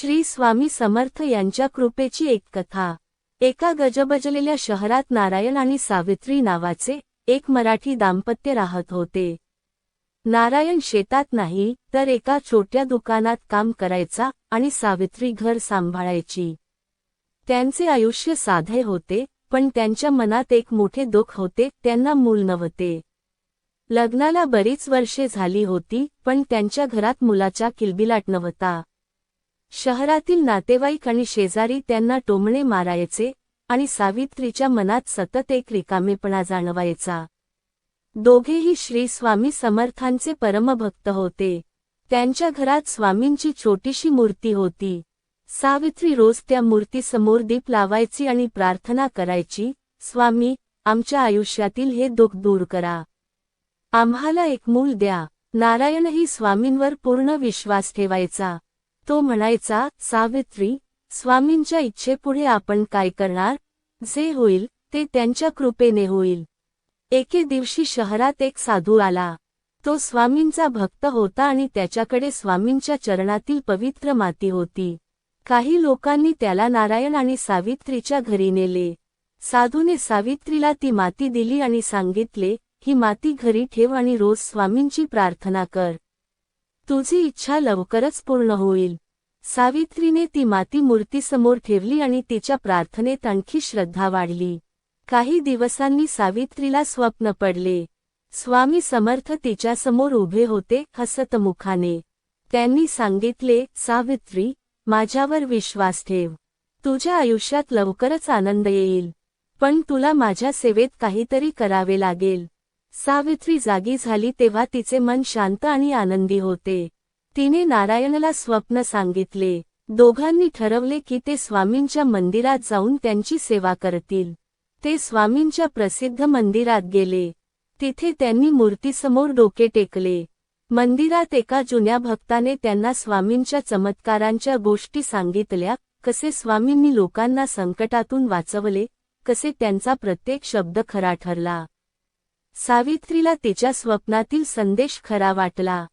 श्री स्वामी समर्थ यांच्या कृपेची एक कथा. एका गजबजलेल्या शहरात नारायण आणि सावित्री नावाचे एक मराठी दाम्पत्य राहत होते. नारायण शेतात नाही तर एका छोट्या दुकानात काम करायचा आणि सावित्री घर सांभाळायची. त्यांचे आयुष्य साधे होते पण त्यांच्या मनात एक मोठे दुःख होते त्यांना मूल नव्हते. लग्नाला बरीच वर्षे झाली होती पण त्यांच्या घरात मुलाचा किलबिलाट नव्हता. शहरातील नातेवाईक आणि शेजारी त्यांना टोमणे मारायचे आणि सावित्रीच्या मनात सतत एक रिकामेपणा जाणवायचा. दोघेही श्री स्वामी समर्थांचे परमभक्त होते. त्यांच्या घरात स्वामींची छोटीशी मूर्ती होती. सावित्री रोज त्या मूर्तीसमोर दीप लावायची आणि प्रार्थना करायची स्वामी आमच्या आयुष्यातील हे दुःख दूर करा. आम्हाला एक मूल द्या. नारायणही स्वामींवर पूर्ण विश्वास ठेवायचा. तो म्हणायचा सावित्री स्वामींच्या इच्छेपुढे आपण काय करणार? जे होईल ते त्यांच्या कृपेने होईल. एके दिवशी शहरात एक साधू आला. तो स्वामींचा भक्त होता आणि त्याच्याकडे स्वामींच्या चरणातील पवित्र माती होती. काही लोकांनी त्याला नारायण आणि सावित्रीच्या घरी नेले. साधूने सावित्रीला ती माती दिली आणि सांगितले ही माती घरी ठेव आणि रोज स्वामींची प्रार्थना कर. तुझी इच्छा लवकरच पूर्ण होईल. सावित्रीने ती माती मूर्तीसमोर ठेवली आणि तिच्या प्रार्थनेत आणखी श्रद्धा वाढली. काही दिवसांनी सावित्रीला स्वप्न पडले. स्वामी समर्थ तिच्यासमोर उभे होते हसतमुखाने त्यांनी सांगितले सावित्री माझ्यावर विश्वास ठेव. तुझ्या आयुष्यात लवकरच आनंद येईल. पण तुला माझ्या सेवेत काहीतरी करावे लागेल. सावित्री जागी झाली तेव्हा तिचे मन शांत आणि आनंदी होते. तिने नारायणला स्वप्न सांगितले. दोघांनी ठरवले की ते स्वामींच्या मंदिरात जाऊन त्यांची सेवा करतील. ते स्वामींच्या प्रसिद्ध मंदिरात गेले. तिथे त्यांनी मूर्तीसमोर डोके टेकले. मंदिरात एका जुन्या भक्ताने त्यांना स्वामींच्या चमत्कारांच्या गोष्टी सांगितल्या कसे स्वामींनी लोकांना संकटातून वाचवले कसे त्यांचा प्रत्येक शब्द खरा ठरला. सावित्रीला तिच्या स्वप्नातील संदेश खरा वाटला.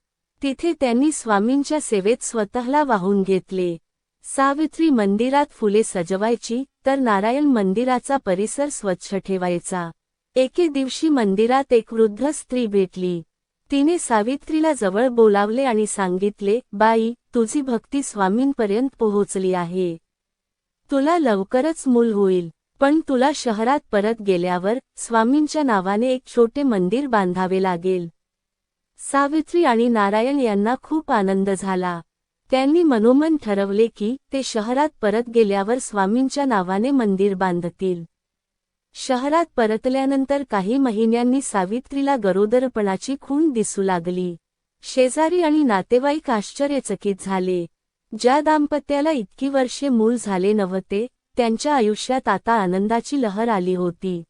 तिथे त्यांनी स्वामींच्या सेवेत स्वतःला वाहून घेतले. सावित्री मंदिरात फुले सजवायची तर नारायण मंदिराचा परिसर स्वच्छ ठेवायचा. एके दिवशी मंदिरात एक वृद्ध स्त्री भेटली. तिने सावित्रीला जवळ बोलावले आणि सांगितले बाई तुझी भक्ती स्वामींपर्यंत पोहोचली आहे. तुला लवकरच मूल होईल. पण तुला शहरात परत गेल्यावर स्वामींच्या नावाने एक छोटे मंदिर बांधावे लागेल. सावित्री आणि नारायण यांना खूप आनंद झाला. त्यांनी मनोमन ठरवले की ते शहरात परत गेल्यावर स्वामींच्या नावाने मंदिर बांधतील. शहरात परतल्यानंतर काही महिन्यांनी सावित्रीला गरोदरपणाची खूण दिसू लागली. शेजारी आणि नातेवाईक आश्चर्यचकित झाले. ज्या दाम्पत्याला इतकी वर्षे मूल झाले नव्हते त्यांच्या आयुष्यात आता आनंदाची लहर आली होती.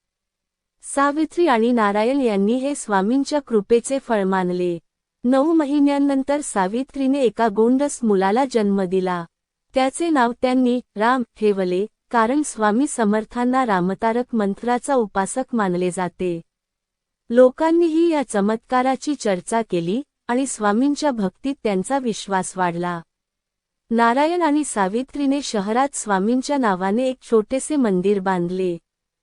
सावित्री आणि नारायण यांनी हे स्वामींच्या कृपेचे फळ मानले. नऊ महिन्यांनंतर सावित्रीने एका गोंडस मुलाला जन्म दिला. त्याचे नाव त्यांनी राम ठेवले कारण स्वामी समर्थांना रामतारक मंत्राचा उपासक मानले जाते. लोकांनीही या चमत्काराची चर्चा केली आणि स्वामींच्या भक्तीत त्यांचा विश्वास वाढला. नारायण आणि सावित्रीने शहरात स्वामींच्या नावाने एक छोटेसे मंदिर बांधले.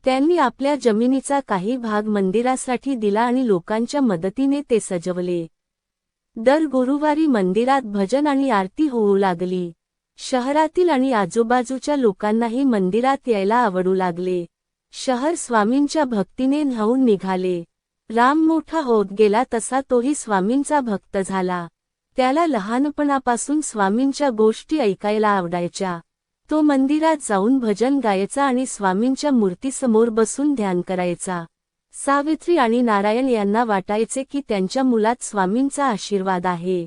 त्यांनी आपल्या जमिनीचा काही भाग मंदिरासाठी दिला आणि लोकांच्या मदतीने ते सजवले. दर गुरुवारी मंदिरात भजन आणि आरती होऊ लागली. शहरातील आणि आजूबाजूच्या लोकांनाही मंदिरात यायला आवडू लागले. शहर स्वामींच्या भक्तीने न्हावून निघाले. राम मोठा होत गेला तसा तोही स्वामींचा भक्त झाला. त्याला लहानपणापासून स्वामींच्या गोष्टी ऐकायला आवडायच्या. तो मंदिरात जाऊन भजन गायचा आणि स्वामींच्या मूर्तीसमोर बसून ध्यान करायचा. सावित्री आणि नारायण यांना वाटायचे की त्यांच्या मुलात स्वामींचा आशीर्वाद आहे.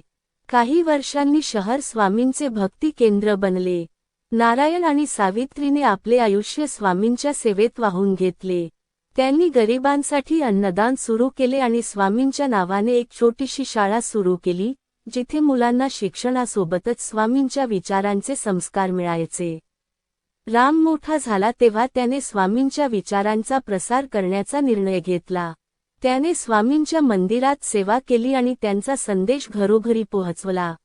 काही वर्षांनी शहर स्वामींचे भक्ती केंद्र बनले. नारायण आणि सावित्रीने आपले आयुष्य स्वामींच्या सेवेत वाहून घेतले. त्यांनी गरिबांसाठी अन्नदान सुरू केले आणि स्वामींच्या नावाने एक छोटीशी शाळा सुरू केली जिथे मुलांना शिक्षणासोबतच स्वामींच्या विचारांचे संस्कार मिळायचे. राम मोठा झाला तेव्हा त्याने स्वामींच्या विचारांचा प्रसार करण्याचा निर्णय घेतला. त्याने स्वामींच्या मंदिरात सेवा केली आणि त्यांचा संदेश घरोघरी पोहोचवला.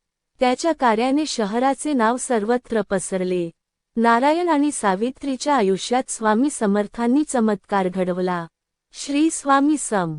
त्याच्या कार्याने शहराचे नाव सर्वत्र पसरले. नारायण आणि सावित्रीच्या आयुष्यात स्वामी समर्थांनी चमत्कार घडवला. श्री स्वामी सम.